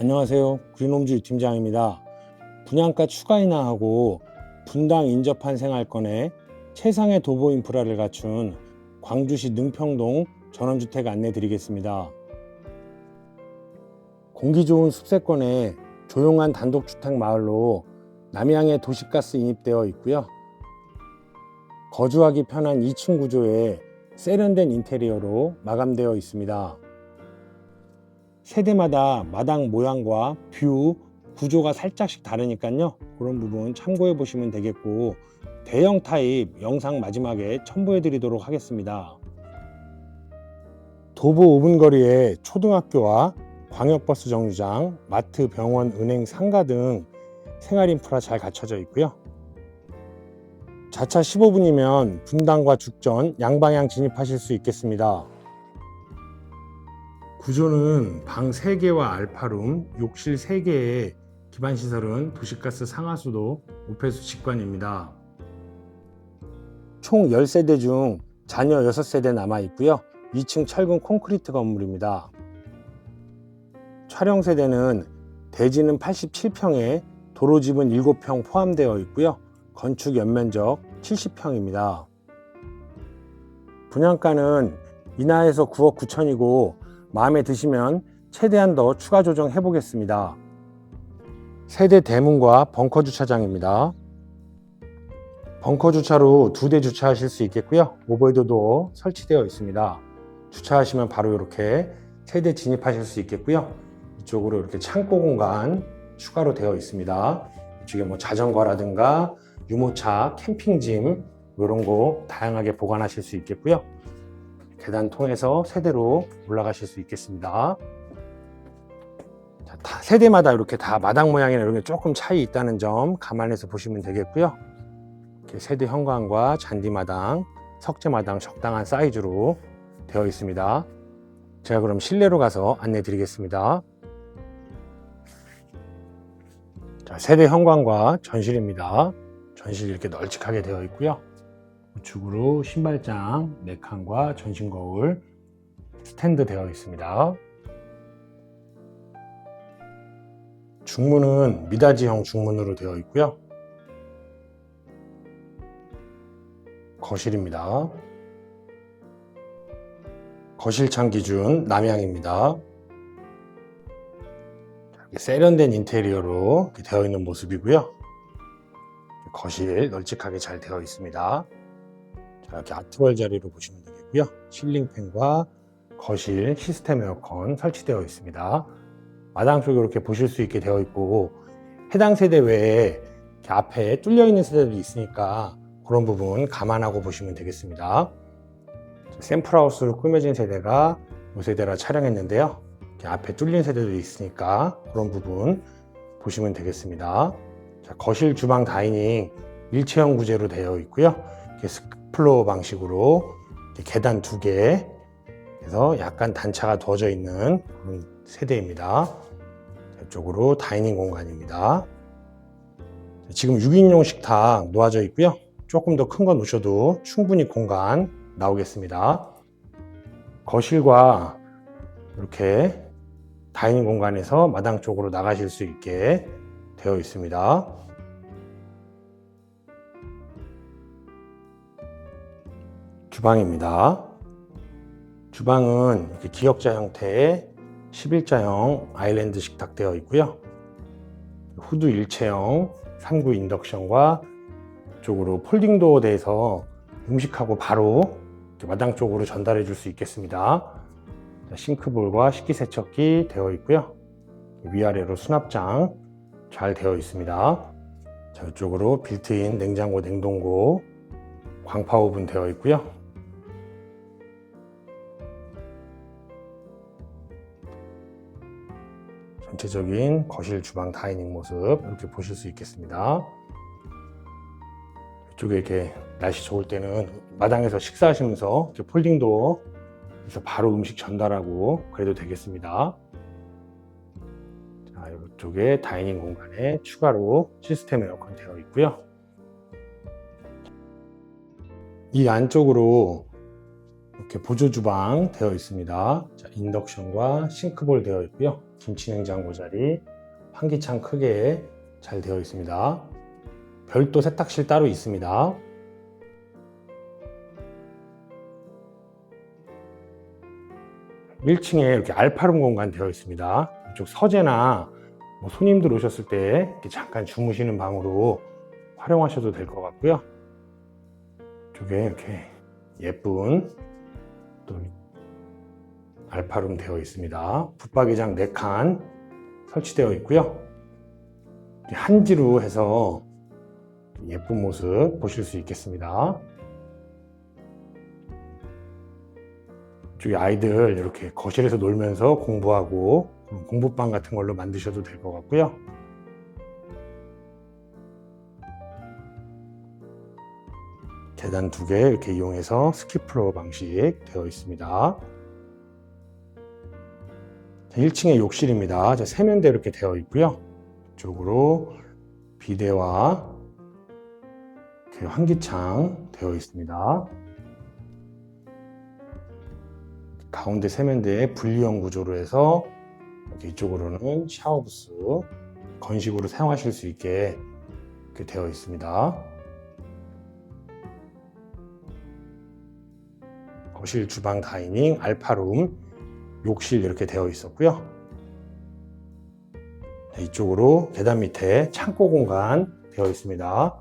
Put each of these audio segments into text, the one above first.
안녕하세요. 그린홈즈 팀장입니다. 분양가 추가 인하하고 분당 인접한 생활권에 최상의 도보 인프라를 갖춘 광주시 능평동 전원주택 안내 드리겠습니다. 공기 좋은 숲세권에 조용한 단독주택 마을로 남양에 도시가스 인입되어 있고요. 거주하기 편한 2층 구조에 세련된 인테리어로 마감되어 있습니다. 세대마다 마당 모양과 뷰, 구조가 살짝씩 다르니까요. 그런 부분 참고해 보시면 되겠고 대형 타입 영상 마지막에 첨부해 드리도록 하겠습니다. 도보 5분 거리에 초등학교와 광역버스 정류장, 마트, 병원, 은행, 상가 등 생활 인프라 잘 갖춰져 있고요. 자차 15분이면 분당과 죽전 양방향 진입하실 수 있겠습니다. 구조는 방 3개와 알파룸, 욕실 3개에 기반 시설은 도시가스 상하수도, 오폐수 직관입니다. 총 10세대 중 자녀 6세대 남아 있고요. 2층 철근 콘크리트 건물입니다. 촬영 세대는 대지는 87평에 도로집은 7평 포함되어 있고요. 건축 연면적 70평입니다. 분양가는 인하에서 9억 9천이고 마음에 드시면 최대한 더 추가 조정해 보겠습니다. 세대 대문과 벙커 주차장입니다. 벙커 주차로 두 대 주차하실 수 있겠고요. 오버헤드 도어 설치되어 있습니다. 주차하시면 바로 이렇게 세대 진입하실 수 있겠고요. 이쪽으로 이렇게 창고 공간 추가로 되어 있습니다. 이쪽에 뭐 자전거라든가 유모차, 캠핑짐 이런 거 다양하게 보관하실 수 있겠고요. 계단 통해서 세대로 올라가실 수 있겠습니다. 자, 다 세대마다 이렇게 다 마당 모양이나 이런 게 조금 차이 있다는 점 감안해서 보시면 되겠고요. 이렇게 세대 현관과 잔디 마당, 석재 마당 적당한 사이즈로 되어 있습니다. 제가 그럼 실내로 가서 안내 드리겠습니다. 자, 세대 현관과 전실입니다. 전실 이렇게 널찍하게 되어 있고요. 우측으로 신발장, 네 칸과 전신 거울 스탠드 되어 있습니다. 중문은 미닫이형 중문으로 되어 있고요. 거실입니다. 거실창 기준 남향입니다. 세련된 인테리어로 되어 있는 모습이고요. 거실 널찍하게 잘 되어 있습니다. 자, 이렇게 아트월 자리로 보시면 되겠고요. 실링팬과 거실 시스템 에어컨 설치되어 있습니다. 마당 쪽에 이렇게 보실 수 있게 되어 있고 해당 세대 외에 앞에 뚫려 있는 세대들이 있으니까 그런 부분 감안하고 보시면 되겠습니다. 샘플하우스로 꾸며진 세대가 이 세대라 촬영했는데요. 앞에 뚫린 세대들이 있으니까 그런 부분 보시면 되겠습니다. 자, 거실, 주방, 다이닝 일체형 구제로 되어 있고요. 스플로 방식으로 계단 두 개, 그래서 약간 단차가 두어져 있는 그런 세대입니다. 이쪽으로 다이닝 공간입니다. 지금 6인용 식탁 놓아져 있고요. 조금 더 큰 거 놓으셔도 충분히 공간 나오겠습니다. 거실과 이렇게 다이닝 공간에서 마당 쪽으로 나가실 수 있게 되어 있습니다. 주방입니다. 주방은 이렇게 기역자 형태의 11자형 아일랜드 식탁 되어 있고요. 후드 일체형 3구 인덕션과 쪽으로 폴딩 도어 돼서 음식하고 바로 마당 쪽으로 전달해 줄 수 있겠습니다. 싱크볼과 식기세척기 되어 있고요. 위아래로 수납장 잘 되어 있습니다. 자, 이쪽으로 빌트인 냉장고, 냉동고, 광파 오븐 되어 있고요. 전체적인 거실, 주방, 다이닝 모습 이렇게 보실 수 있겠습니다. 이쪽에 이렇게 날씨 좋을 때는 마당에서 식사하시면서 폴딩도 해서 바로 음식 전달하고 그래도 되겠습니다. 자, 이쪽에 다이닝 공간에 추가로 시스템 에어컨 되어 있고요. 이 안쪽으로 이렇게 보조 주방 되어 있습니다. 자, 인덕션과 싱크볼 되어 있고요. 김치냉장고 자리, 환기창 크게 잘 되어 있습니다. 별도 세탁실 따로 있습니다. (1층에) 이렇게 알파룸 공간 되어 있습니다. 이쪽 서재나 뭐 손님들 오셨을 때 잠깐 주무시는 방으로 활용하셔도 될 것 같고요. 이쪽에 이렇게 예쁜 또 알파룸 되어 있습니다. 붙박이장 4칸 설치되어 있고요. 한지로 해서 예쁜 모습 보실 수 있겠습니다. 이쪽에 아이들 이렇게 거실에서 놀면서 공부하고 공부방 같은 걸로 만드셔도 될 것 같고요. 계단 두 개 이렇게 이용해서 스키플로어 방식 되어 있습니다. 1층에 욕실입니다. 자, 세면대 이렇게 되어 있고요. 이쪽으로 비데와 이렇게 환기창 되어 있습니다. 가운데 세면대에 분리형 구조로 해서 이쪽으로는 샤워부스 건식으로 사용하실 수 있게 되어 있습니다. 거실, 주방, 다이닝, 알파룸, 욕실 이렇게 되어 있었고요. 네, 이쪽으로 계단 밑에 창고 공간 되어 있습니다.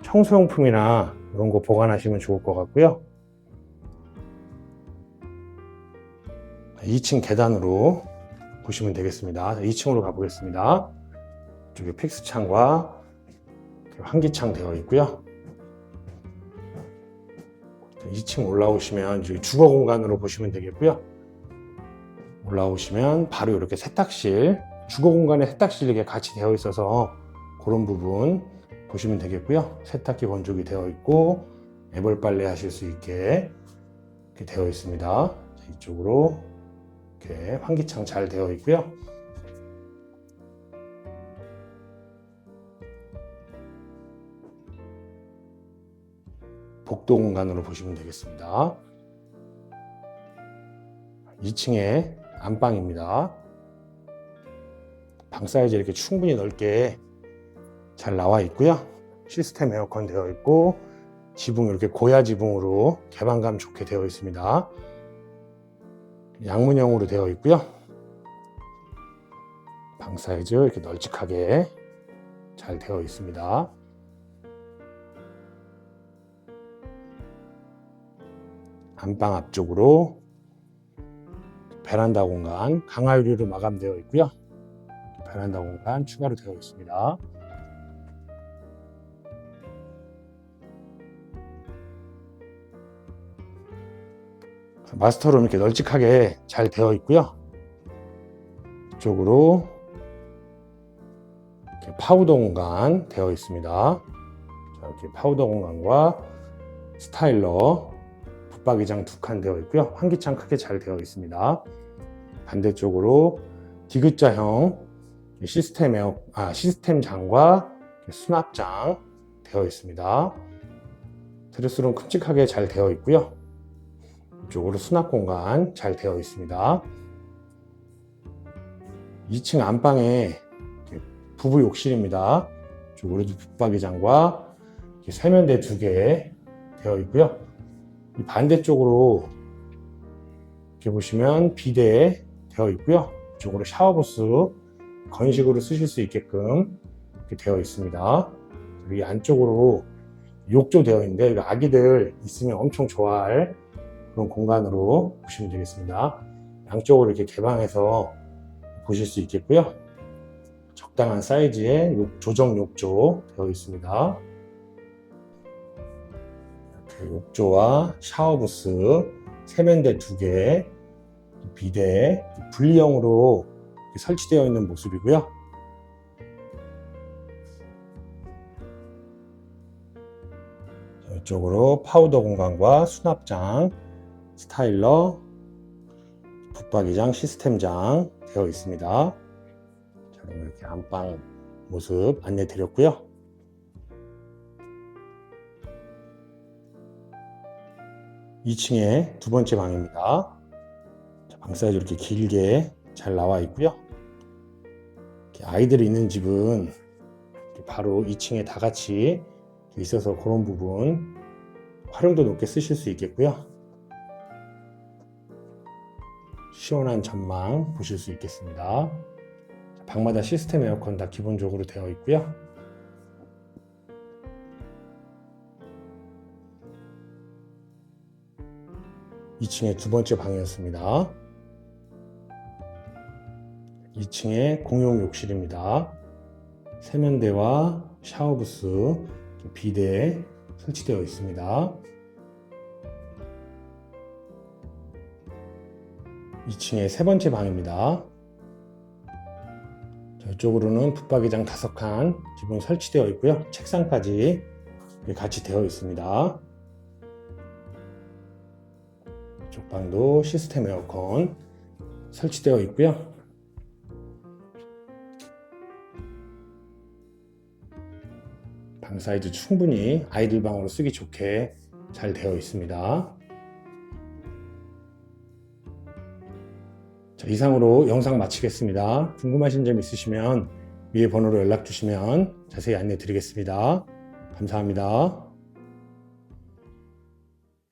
청소용품이나 이런 거 보관하시면 좋을 것 같고요. 2층 계단으로 보시면 되겠습니다. 2층으로 가보겠습니다. 이쪽에 픽스 창과 환기창 되어 있고요. 2층 올라오시면 주거 공간으로 보시면 되겠고요. 올라오시면 바로 이렇게 세탁실, 주거 공간에 세탁실 이렇게 같이 되어 있어서 그런 부분 보시면 되겠고요. 세탁기 건조기 되어 있고 애벌 빨래 하실 수 있게 되어 있습니다. 이쪽으로 이렇게 환기창 잘 되어 있고요. 공간으로 보시면 되겠습니다. 2층에 안방입니다. 방 사이즈 이렇게 충분히 넓게 잘 나와 있고요. 시스템 에어컨 되어 있고 지붕 이렇게 고야 지붕으로 개방감 좋게 되어 있습니다. 양문형으로 되어 있고요. 방 사이즈 이렇게 널찍하게 잘 되어 있습니다. 안방 앞쪽으로 베란다 공간 강화 유리로 마감되어 있고요. 베란다 공간 추가로 되어 있습니다. 마스터룸 이렇게 널찍하게 잘 되어 있고요. 이쪽으로 이렇게 파우더 공간 되어 있습니다. 자, 이렇게 파우더 공간과 스타일러 붙박이장 두 칸 되어 있고요. 환기창 크게 잘 되어 있습니다. 반대쪽으로 디귿자형 시스템 에어, 아, 시스템 장과 수납장 되어 있습니다. 드레스룸 큼직하게 잘 되어 있고요. 이쪽으로 수납 공간 잘 되어 있습니다. 2층 안방에 부부 욕실입니다. 이쪽으로도 붙박이장과 세면대 두 개 되어 있고요. 이 반대쪽으로 이렇게 보시면 비대 되어 있고요. 이쪽으로 샤워부스 건식으로 쓰실 수 있게끔 이렇게 되어 있습니다. 여기 안쪽으로 욕조 되어 있는데 아기들 있으면 엄청 좋아할 그런 공간으로 보시면 되겠습니다. 양쪽으로 이렇게 개방해서 보실 수 있겠고요. 적당한 사이즈의 조정 욕조 되어 있습니다. 욕조와 샤워부스, 세면대 두 개, 비대, 분리형으로 설치되어 있는 모습이고요. 이쪽으로 파우더 공간과 수납장, 스타일러, 붙박이장, 시스템장 되어 있습니다. 자, 그럼 이렇게 안방 모습 안내 드렸고요. (2층에) 두 번째 방입니다 방 사이즈 이렇게 길게 잘 나와 있고요 아이들이 있는 집은 바로 2층에 다 같이 있어서 그런 부분 활용도 높게 쓰실 수 있겠고요. 시원한 전망 보실 수 있겠습니다. 방마다 시스템 에어컨 다 기본적으로 되어 있고요. 이층에두 번째 방이었습니다. 2층에 공용 욕실입니다. 세면대와 샤워부스, 비데 설치되어 있습니다. 2층의 세 번째 방입니다. 저쪽으로는 붙박이장 5칸 기본 설치되어 있고요. 책상까지 같이 되어 있습니다. 방도 시스템 에어컨 설치되어 있고요. 방 사이즈 충분히 아이들 방으로 쓰기 좋게 잘 되어 있습니다. 자, 이상으로 영상 마치겠습니다. 궁금하신 점 있으시면 위에 번호로 연락 주시면 자세히 안내 드리겠습니다. 감사합니다.